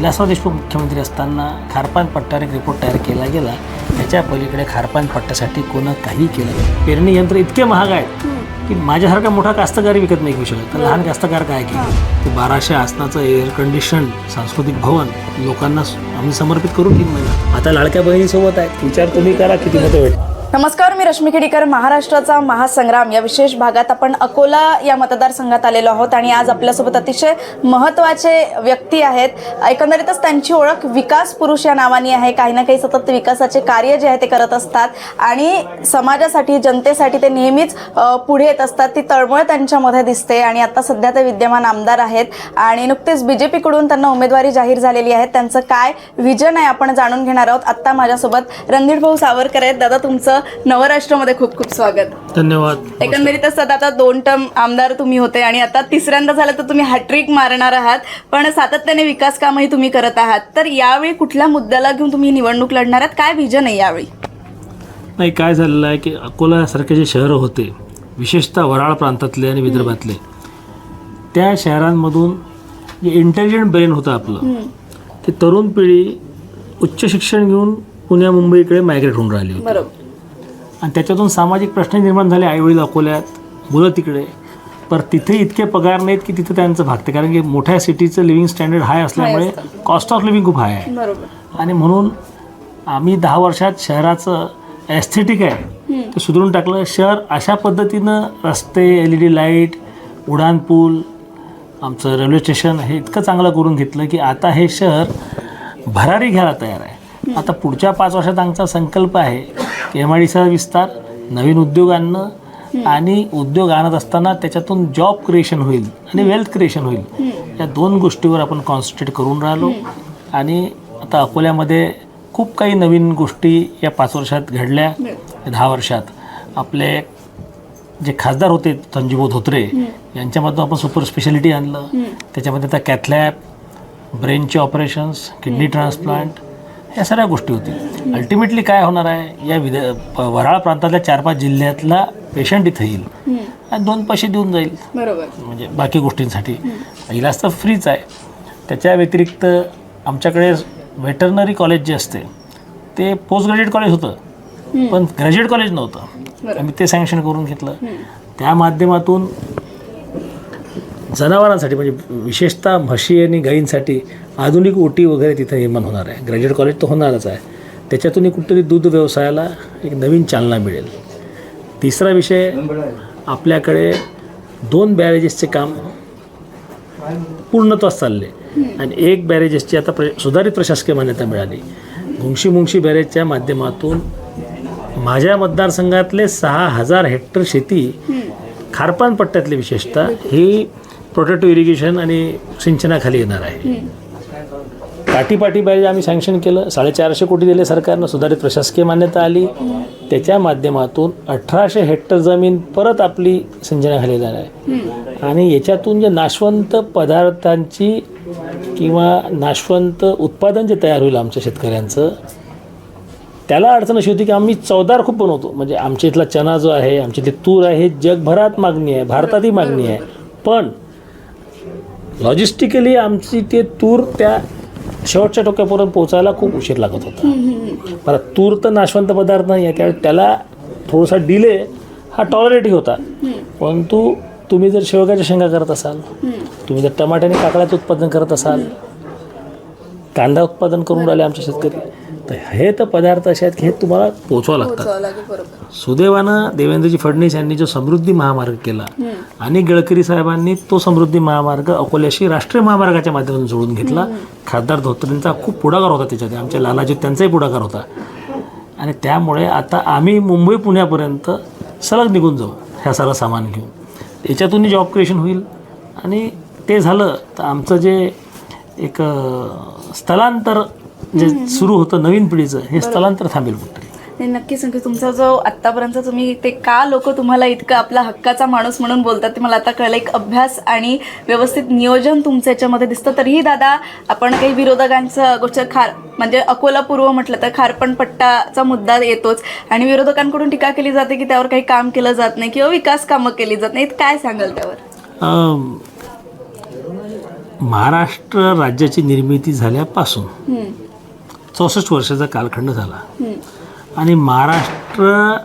विलासराव देशमुख मुख्यमंत्री असताना खारपान पट्ट्यावर एक रिपोर्ट तयार केला गेला. त्याच्या पलीकडे खारपान पट्ट्यासाठी कोणं काही केलं पेरणी यंत्र इतके महाग आहेत की माझ्यासारखा मोठा कास्तकार विकत नाही घेऊ शकत. तर लहान कास्तकार काय की ते बाराशे आसनाचं एअर कंडिशन सांस्कृतिक भवन लोकांना आम्ही समर्पित करू तीन महिना. आता लाडक्या बहिणीसोबत आहेत. विचार तुम्ही करा किती मतं भेट नमस्कार मी रश्मी खेडीकर महाराष्ट्राचा महासंग्राम. या विशेष भागात आपण अकोला या मतदारसंघात आलेलो आहोत आणि आज आपल्यासोबत अतिशय महत्त्वाचे व्यक्ती आहेत. एकंदरीतच त्यांची ओळख विकास पुरुष या नावाने आहे. काही ना काही सतत विकासाचे कार्य जे आहे ते करत असतात आणि समाजासाठी जनतेसाठी ते नेहमीच पुढे येत असतात. ती तळमळ त्यांच्यामध्ये दिसते आणि आता सध्या ते विद्यमान आमदार आहेत. आणि नुकतेच बी जे पीकडून त्यांना उमेदवारी जाहीर झालेली आहे. त्यांचं काय विजन आहे आपण जाणून घेणार आहोत. आत्ता माझ्यासोबत रणधीर भाऊ सावरकर आहेत. दादा तुमचं नवराष्ट्रामध्ये खूप खूप स्वागत. धन्यवाद. एकंदरीतच सध्या आता दोन टर्म आमदार तुम्ही होते आणि आता तिसऱ्यांदा झालं तर तुम्ही हॅट्रिक मारणार आहात पण सातत्याने विकास कामही तुम्ही करत आहात. तर यावेळी कुठल्या मुद्द्याला घेऊन तुम्ही निवडणूक लढणार आहात? काय विजन आहे यावेळी? नाही काय झालेलं आहे की अकोलासारखे जे शहरं होते विशेषतः वराळ प्रांतातले आणि विदर्भातले त्या शहरांमधून जे इंटेलिजंट ब्रेन होतं आपलं ते तरुण पिढी उच्च शिक्षण घेऊन पुण्या मुंबईकडे मायग्रेट होऊन राहिली होती. आणि त्याच्यातून सामाजिक प्रश्न निर्माण झाले आईवडील अकोल्यात मुलं तिकडे. पर तिथे इतके पगार नाहीत की तिथे त्यांचं भागते. कारण की मोठ्या सिटीचं लिव्हिंग स्टँडर्ड हाय असल्यामुळे कॉस्ट ऑफ लिव्हिंग खूप हाय आहे. आणि म्हणून आम्ही दहा वर्षात शहराचं ॲस्थेटिक आहे ते सुधारून टाकलं. शहर अशा पद्धतीनं रस्ते एल ई डी लाइट उडान पूल आमचं रेल्वे स्टेशन हे इतकं चांगलं करून घेतलं की आता हे शहर भरारी घ्यायला तयार आहे. आता पुढच्या पाच वर्षात आमचा संकल्प आहे की एम आय डी चा विस्तार नवीन उद्योग आणणं आणि उद्योग आणत असताना त्याच्यातून जॉब क्रिएशन होईल आणि वेल्थ क्रिएशन होईल. या दोन गोष्टीवर आपण कॉन्सन्ट्रेट करून राहिलो. आणि आता अकोल्यामध्ये खूप काही नवीन गोष्टी या पाच वर्षात घडल्या. दहा वर्षात आपले जे खासदार होते संजीव धोत्रे यांच्यामधून आपण सुपर स्पेशालिटी आणलं. त्याच्यामध्ये आता कॅथलॅब ब्रेनचे ऑपरेशन्स किडनी ट्रान्सप्लांट या सगळ्या गोष्टी होतील अल्टिमेटली काय होणार आहे? या विद वराळ प्रांतातल्या चार पाच जिल्ह्यातला पेशंट इथं येईल. आणि दोन पैसे देऊन जाईल. बरोबर. म्हणजे बाकी गोष्टींसाठी. इलाज तर फ्रीच आहे. त्याच्या व्यतिरिक्त आमच्याकडे व्हेटरनरी कॉलेज जे असते ते पोस्ट ग्रॅज्युएट कॉलेज होतं पण ग्रॅज्युएट कॉलेज नव्हतं. आम्ही ते सँक्शन करून घेतलं. त्या माध्यमातून जनावरांसाठी म्हणजे विशेषतः म्हशी आणि गायींसाठी आधुनिक ओटी वगैरे तिथं निर्माण होणार आहे. ग्रॅज्युएट कॉलेज तर होणारच आहे. त्याच्यातून कुठेतरी दूध व्यवसायाला एक नवीन चालना मिळेल. तिसरा विषय आपल्याकडे दोन बॅरेजेसचे काम पूर्णत्वास चालले. आणि एक बॅरेजेसची आता प्र सुधारित प्रशासकीय मान्यता मिळाली. मुंशी मुंशी बॅरेजच्या माध्यमातून माझ्या मतदारसंघातले सहा हजार हेक्टर शेती खारपान पट्ट्यातली विशेषतः ही प्रोटेक्टिव्ह इरिगेशन आणि सिंचनाखाली येणार आहे. पाटी बॅरेज आम्ही सँक्शन केलं साडेचारशे कोटी दिले सरकारनं सुधारित प्रशासकीय मान्यता आली. त्याच्या माध्यमातून अठराशे हेक्टर जमीन परत आपली सिंचनाखाली येणार आहे. आणि याच्यातून जे नाशवंत पदार्थांची किंवा नाशवंत उत्पादन जे तयार होईल आमच्या शेतकऱ्यांचं त्याला अडचण अशी होती की आम्ही चवदार खूप बनवतो. म्हणजे आमच्या इथला चना जो आहे आमच्या इथली तूर आहे जगभरात मागणी आहे भारतातही मागणी आहे. पण लॉजिस्टिकली आमची ते तूर त्या शेवटच्या टोक्यापर्यंत पोचायला खूप उशीर लागत होता. परत तूर तर नाशवंत पदार्थ नाही आहे त्यावेळी त्याला थोडासा डिले हा टॉलरेटही होता. परंतु तुम्ही जर शेवगाच्या शेंगा करत असाल तुम्ही जर टमाट्याने काकड्याचं उत्पादन करत असाल कांदा उत्पादन करून राहिले आमचे शेतकरी. तर हे तर पदार्थ असे आहेत की हे तुम्हाला पोचवावं लागतात. सुदैवानं देवेंद्रजी फडणवीस यांनी जो समृद्धी महामार्ग केला आणि गडकरी साहेबांनी तो समृद्धी महामार्ग अकोल्याशी राष्ट्रीय महामार्गाच्या माध्यमातून जोडून घेतला. खासदार धोत्रेंचा खूप पुढाकार होता त्याच्यात. आमच्या लालाजी त्यांचाही पुढाकार होता. आणि त्यामुळे आता आम्ही मुंबई पुण्यापर्यंत सलग निघून जाऊ ह्या सर्व सामान घेऊन. याच्यातूनही जॉब क्रिएशन होईल. आणि ते झालं तर आमचं जे एक स्थलांतर जे सुरू होतं नवीन पिढीचं हे स्थलांतर थांबेल कुठे नाही नक्कीच नक्की तुमचा जो आत्तापर्यंत तुम्ही ते का लोक तुम्हाला इतकं आपला हक्काचा माणूस म्हणून बोलतात ते मला आता कळलं. एक अभ्यास आणि व्यवस्थित नियोजन तुमचं याच्यामध्ये दिसतं. तरीही दादा आपण काही विरोधकांचं गोष्ट खार म्हणजे अकोला पूर्व म्हटलं तर खारपण पट्टाचा मुद्दा येतोच. आणि विरोधकांकडून टीका केली जाते की त्यावर काही काम केलं जात नाही किंवा विकास कामं केली जात नाहीत. काय सांगाल त्यावर? महाराष्ट्र राज्याची निर्मिती झाल्यापासून चौसष्ट वर्षाचा कालखंड झाला. आणि महाराष्ट्र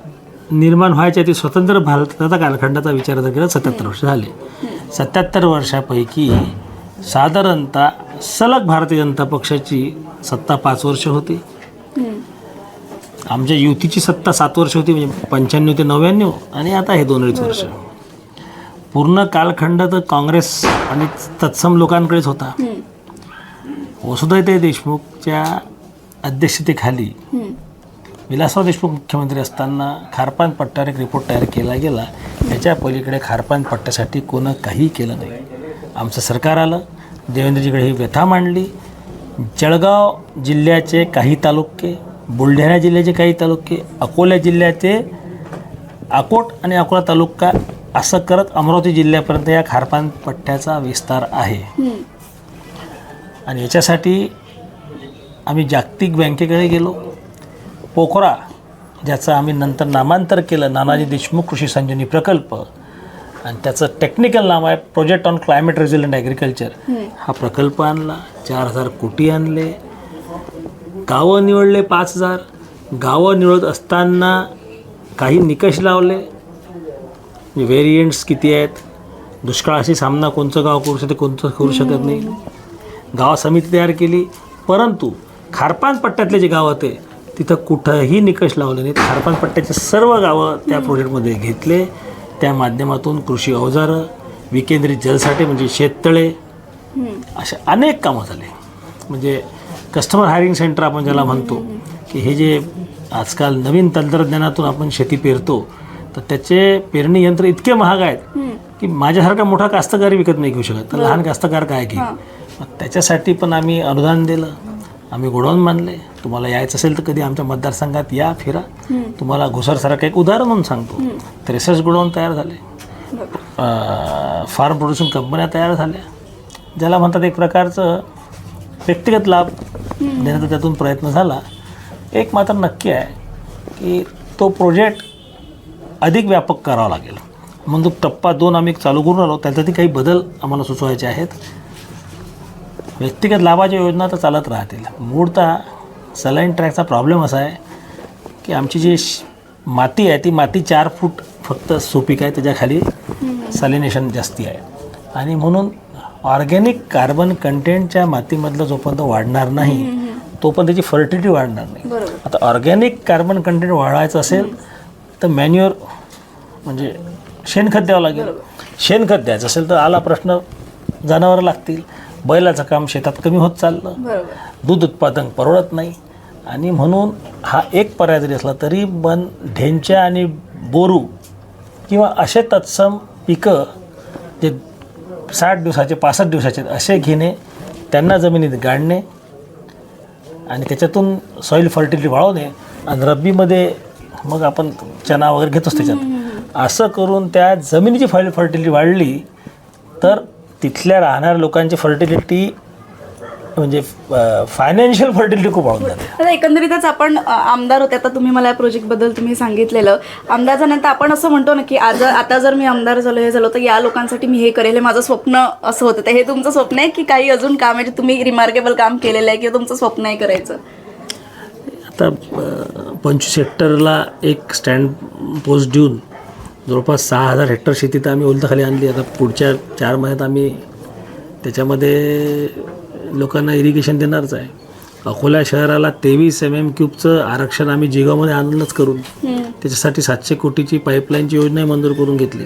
निर्माण व्हायच्या आधी स्वतंत्र भारताचा कालखंडाचा विचार जर केला सत्याहत्तर वर्ष झाले. सत्याहत्तर वर्षापैकी साधारणतः सलग भारतीय जनता पक्षाची सत्ता पाच वर्ष होती. आमच्या युतीची सत्ता सात वर्ष होती म्हणजे पंच्याण्णव ते नव्याण्णव आणि आता हे दोन अडीच वर्ष. पूर्ण कालखंड तर काँग्रेस आणि तत्सम लोकांकडेच होता. हम्म, वसुधाताई देशमुखच्या अध्यक्षतेखाली. विलासराव देशमुख मुख्यमंत्री असताना खारपान पट्ट्यावर एक रिपोर्ट तयार केला गेला. त्याच्या पलीकडे खारपान पट्ट्यासाठी कोणं काही केलं नाही. आमचं सरकार आलं. देवेंद्रजीकडे ही व्यथा मांडली. जळगाव जिल्ह्याचे काही तालुके बुलढाणा जिल्ह्याचे काही तालुके अकोला जिल्ह्याचे अकोट आणि अकोला तालुका असं करत अमरावती जिल्ह्यापर्यंत या खारपान पट्ट्याचा विस्तार आहे. आणि याच्यासाठी आम्ही जागतिक बँकेकडे गेलो. पोखरा ज्याचं आम्ही नंतर नामांतर केलं नानाजी देशमुख कृषी संजीवनी प्रकल्प. आणि त्याचं टेक्निकल नाव आहे project on climate resilient agriculture हा प्रकल्प आणला चार हजार कोटी आणले. गावं निवडले पाच हजार. गावं निवडत असताना काही निकष लावले. व्हेरियंट्स किती आहेत? दुष्काळाशी सामना कोणचं गाव करू शकते कोणतं करू शकत नाही. गाव समिती तयार केली. परंतु खारपान पट्ट्यातले जे गाव होते तिथं कुठंही निकष लावले नाहीत. खारपान पट्ट्याचे सर्व गावं त्या प्रोजेक्टमध्ये घेतले. त्या माध्यमातून कृषी अवजारं विकेंद्रित जलसाठे म्हणजे शेततळे असे अनेक कामं झाले. म्हणजे कस्टमर हायरिंग सेंटर आपण ज्याला म्हणतो की हे जे आजकाल नवीन तंत्रज्ञानातून आपण शेती पेरतो तर त्याचे पेरणी यंत्र इतके महाग आहेत की माझ्यासारखा मोठा कास्तकारी विकत नाही घेऊ शकत. तर लहान कास्तकार काय घेईल? मग त्याच्यासाठी पण आम्ही अनुदान दिलं. आम्ही गोडाऊन बांधले. तुम्हाला यायचं असेल तर कधी आमच्या मतदारसंघात या फिरा. तुम्हाला घुसरसारखं एक उदाहरण म्हणून सांगतो. त्रेसष्ट गोडाऊन तयार झाले. फार्म प्रोड्युसिंग कंपन्या तयार झाल्या. ज्याला म्हणतात एक प्रकारचं व्यक्तिगत लाभ देण्याचा त्यातून प्रयत्न झाला. एक मात्र नक्की आहे की तो प्रोजेक्ट अधिक व्यापक करावा लागेल. म्हणून तो टप्पा दोन आम्ही चालू करून आलो. त्याच्यातही काही बदल आम्हाला सुचवायचे आहेत. व्यक्तिगत लाभाच्या योजना तर चालत राहतील. मूळतः सलाईन ट्रॅकचा प्रॉब्लेम असा आहे की आमची जी श- माती आहे ती माती चार फूट फक्त सुपीक आहे त्याच्याखाली सलिनेशन जास्ती आहे. आणि म्हणून ऑर्गॅनिक कार्बन कंटेंटच्या मातीमधलं जोपर्यंत वाढणार नाही तोपर्यंत त्याची फर्टिलिटी वाढणार नाही. आता ऑर्गॅनिक कार्बन कंटेंट वाढवायचं असेल तर मॅन्युअर म्हणजे शेणखत द्यावं लागेल. शेणखत द्यायचं असेल तर आला प्रश्न जनावरं लागतील. बैलाचं काम शेतात कमी होत चाललं. दूध उत्पादन परवडत नाही. आणि म्हणून हा एक पर्याय जरी असला तरी पण ढेंच्या आणि बोरू किंवा असे तत्सम पिकं जे साठ दिवसाचे पासष्ट दिवसाचे असे घेणे त्यांना जमिनीत गाडणे आणि त्याच्यातून सॉईल फर्टिलिटी वाढवणे आणि रब्बीमध्ये मग आपण चना वगैरे घेतोच त्याच्यात. असं करून त्या जमिनीची फॉईल फर्टिलिटी वाढली तर तिथल्या राहणाऱ्या लोकांची फर्टिलिटी म्हणजे फायनान्शियल फर्टिलिटी खूप वाढून जाते. आता एकंदरीतच आपण आमदार होते आता तुम्ही मला या प्रोजेक्टबद्दल तुम्ही सांगितलेलं. आमदार झाल्यानंतर आपण असं म्हणतो ना की आज आता जर मी आमदार झालो हे झालो तर या लोकांसाठी मी हे करेल हे माझं स्वप्न असं होतं. तर हे तुमचं स्वप्न आहे की काही अजून काम आहे तुम्ही रिमार्केबल काम केलेलं आहे किंवा तुमचं स्वप्न आहे करायचं? आता पंचवीस हेक्टरला एक स्टँड पोस्ट देऊन जवळपास सहा हजार हेक्टर शेती तर आम्ही ओलताखाली आणली. आता पुढच्या चार महिन्यात आम्ही त्याच्यामध्ये लोकांना इरिगेशन देणारच आहे. अकोला शहराला तेवीस एम एम क्यूबचं आरक्षण आम्ही जिगावमध्ये आणूनच करून त्याच्यासाठी सातशे कोटीची पाईपलाईनची योजनाही मंजूर करून घेतली.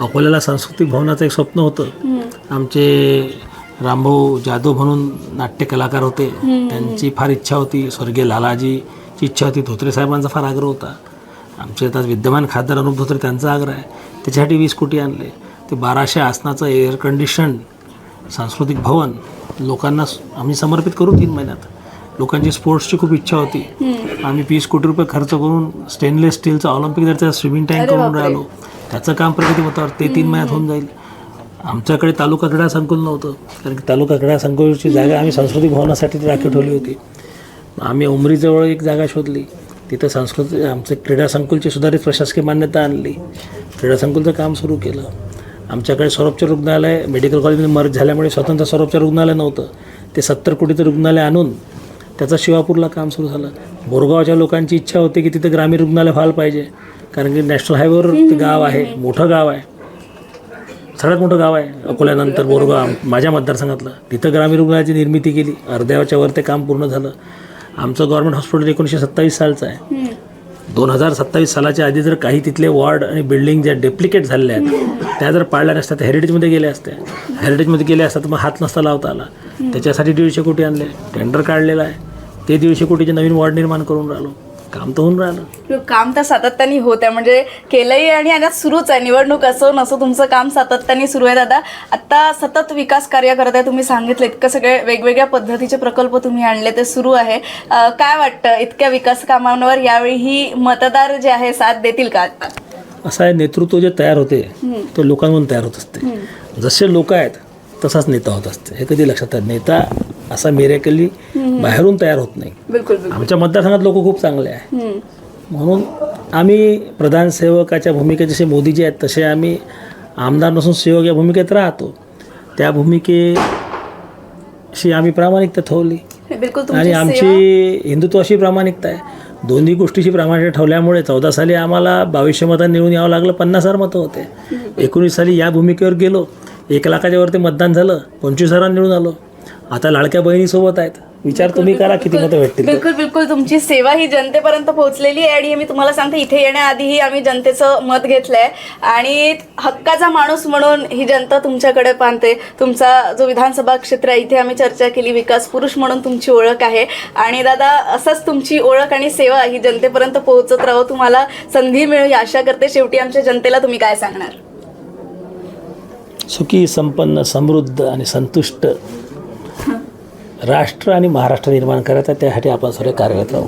अकोल्याला सांस्कृतिक भवनाचं एक स्वप्न होतं. आमचे रामभाऊ जाधव म्हणून नाट्य कलाकार होते. त्यांची फार इच्छा होती. स्वर्गीय लालाजीची इच्छा होती. धोत्रे साहेबांचा फार आग्रह होता. आमचे आता विद्यमान खासदार अनुप धोत्रे त्यांचा आग्रह आहे. त्याच्यासाठी वीस कोटी आणले. ते बाराशे आसनाचं एअर कंडिशन सांस्कृतिक भवन लोकांना आम्ही समर्पित करू तीन महिन्यात. लोकांची स्पोर्ट्सची खूप इच्छा होती. आम्ही वीस कोटी रुपये खर्च करून स्टेनलेस स्टीलचं ऑलिम्पिक दरचा स्विमिंग टँक करून राहिलो. त्याचं काम प्रगती होतावर ते तीन महिन्यात होऊन जाईल. आमच्याकडे तालुका क्रीडा संकुल नव्हतं. कारण की तालुका क्रीडा संकुलची जागा आम्ही सांस्कृतिक भवनासाठी राखीव ठेवली होती. आम्ही उमरीजवळ एक जागा शोधली. तिथं सांस्कृतिक आमचं क्रीडा संकुलची सुधारित प्रशासकीय मान्यता आणली. क्रीडा संकुलचं काम सुरू केलं. आमच्याकडे सर्वोपचार रुग्णालय मेडिकल कॉलेजमध्ये मर्ज झाल्यामुळे स्वतंत्र सर्वोपचार रुग्णालय नव्हतं. ते सत्तर कोटीचं रुग्णालय आणून त्याचं शिवापूरला काम सुरू झालं. बोरगावच्या लोकांची इच्छा होती की तिथं ग्रामीण रुग्णालय व्हायला पाहिजे. कारण की नॅशनल हायवेवर ते गाव आहे मोठं गाव आहे. सगळ्यात मोठं गाव आहे अकोल्यानंतर बोरगाव माझ्या मतदारसंघातलं. तिथं ग्रामीण रुग्णालयाची निर्मिती केली. अर्ध्याच्या वर ते काम पूर्ण झालं. आमचं गव्हर्नमेंट हॉस्पिटल एकोणीसशे सत्तावीस सालचं आहे. दोन हजार सत्तावीस सालाच्या आधी जर काही तिथले वॉर्ड आणि बिल्डिंग ज्या डेप्लिकेट झालेल्या आहेत त्या जर पाळल्या नसत्या तर हेरिटेजमध्ये गेल्या असत्या हेरिटेजमध्ये गेल्या असतात मग हात नसता लावता आला. त्याच्यासाठी दीडशे कोटी आणले. टेंडर काढलेलं आहे. ते दीडशे कोटीचे नवीन वॉर्ड निर्माण करून राहिलो. काम तर होऊन राहिलं. काम तर सातत्याने होत आहे. म्हणजे केलंही आणि आता सुरूच आहे. निवडणूक असो नसो तुमचं काम सातत्याने सुरू आहे दादा. आता सतत विकास कार्य करत आहे तुम्ही सांगितलं इतकं सगळे वेगवेगळ्या पद्धतीचे प्रकल्प तुम्ही आणले ते सुरू आहे. अं, काय वाटतं इतक्या विकास कामांवर यावेळी ही मतदार जे आहे साथ देतील का आता? असं आहे नेतृत्व जे तयार होते ते लोकांमधून तयार होत असते. जसे लोक आहेत तसाच नेता होत असते. हे कधी लक्षात आहे नेता असा मेरेकली बाहेरून तयार होत नाही. बिलकुल आमच्या मतदारसंघात लोक खूप चांगले आहे. म्हणून आम्ही प्रधानसेवकाच्या भूमिकेत जसे मोदीजी आहेत तसे आम्ही आमदार नसून सेवक या भूमिकेत राहतो. त्या भूमिकेशी आम्ही प्रामाणिकता ठेवली. बिलकुल आणि आमची हिंदुत्वाशी प्रामाणिकता आहे. दोन्ही गोष्टीची प्रामाणिकता ठेवल्यामुळे चौदा साली आम्हाला बावीसशे मतांनी निवडून यावं लागलं पन्नास हजार मतं होते. एकोणीस साली या भूमिकेवर गेलो. एक लाखाच्या वरती मतदान झालं पंचवीस हजारांनी निवडून आलो. आता लाडक्या बहिणीसोबत आहेत. विचार तुम्ही करा किती मतं भेटतील. बिलकुल बिलकुल. तुमची सेवा ही जनतेपर्यंत पोहोचलेली आहे आणि मी तुम्हाला सांगते इथे येण्याआधीही आम्ही जनतेचं मत घेतलंय. आणि हक्काचा माणूस म्हणून ही जनता तुमच्याकडे पाहते. तुमचा जो विधानसभा क्षेत्र आहे इथे आम्ही चर्चा केली. विकास पुरुष म्हणून तुमची ओळख आहे. आणि दादा असंच तुमची ओळख आणि सेवा ही जनतेपर्यंत पोहोचत राहो. तुम्हाला संधी मिळू ही आशा करते शेवटी आमच्या जनतेला तुम्ही काय सांगणार. सुखी संपन्न समृद्ध आणि संतुष्ट राष्ट्र आणि महाराष्ट्र निर्माण करायचा त्यासाठी आपण सर्व कार्यरत राहू.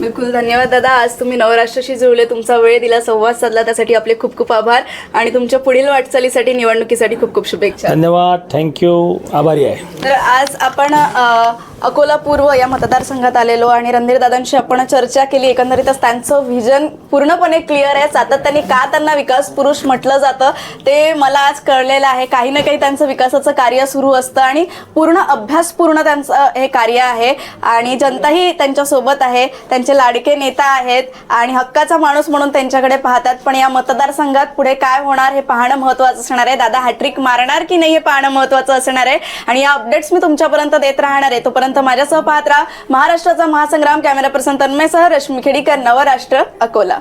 बिलकुल धन्यवाद दादा. आज तुम्ही नवराष्ट्राशी जुळले तुमचा वेळ दिला संवाद साधला त्यासाठी आपले खूप खूप आभार. आणि तुमच्या पुढील वाटचालीसाठी निवडणुकीसाठी खूप खूप शुभेच्छा. धन्यवाद थँक्यू आभारी आहे. तर आज आपण अ, अकोला पूर्व या मतदारसंघात आलेलो आणि रणधीर दादांशी आपण चर्चा केली. एकंदरीतच त्यांचं व्हिजन पूर्णपणे क्लिअर आहे. सातत्याने का त्यांना विकास पुरुष म्हटलं जातं ते मला आज कळलेलं आहे. काही ना काही त्यांचं विकासाचं कार्य सुरू असतं आणि पूर्ण अभ्यासपूर्ण त्यांचं हे कार्य आहे. आणि जनताही त्यांच्यासोबत आहे. त्यांचे लाडके नेता आहेत आणि हक्काचा माणूस म्हणून त्यांच्याकडे पाहतात. पण या मतदारसंघात पुढे काय होणार हे पाहणं महत्त्वाचं असणार आहे. दादा हॅट्रिक मारणार की नाही हे पाहणं महत्त्वाचं असणार आहे. आणि या अपडेट्स मी तुमच्यापर्यंत देत राहणार आहे. तोपर्यंत तोपर्यंत माझ्यासह पाहत राहा. महाराष्ट्राचा महासंग्राम कॅमेरा पर्सन तन्मयसह रश्मी खेडीकर नवराष्ट्र अकोला.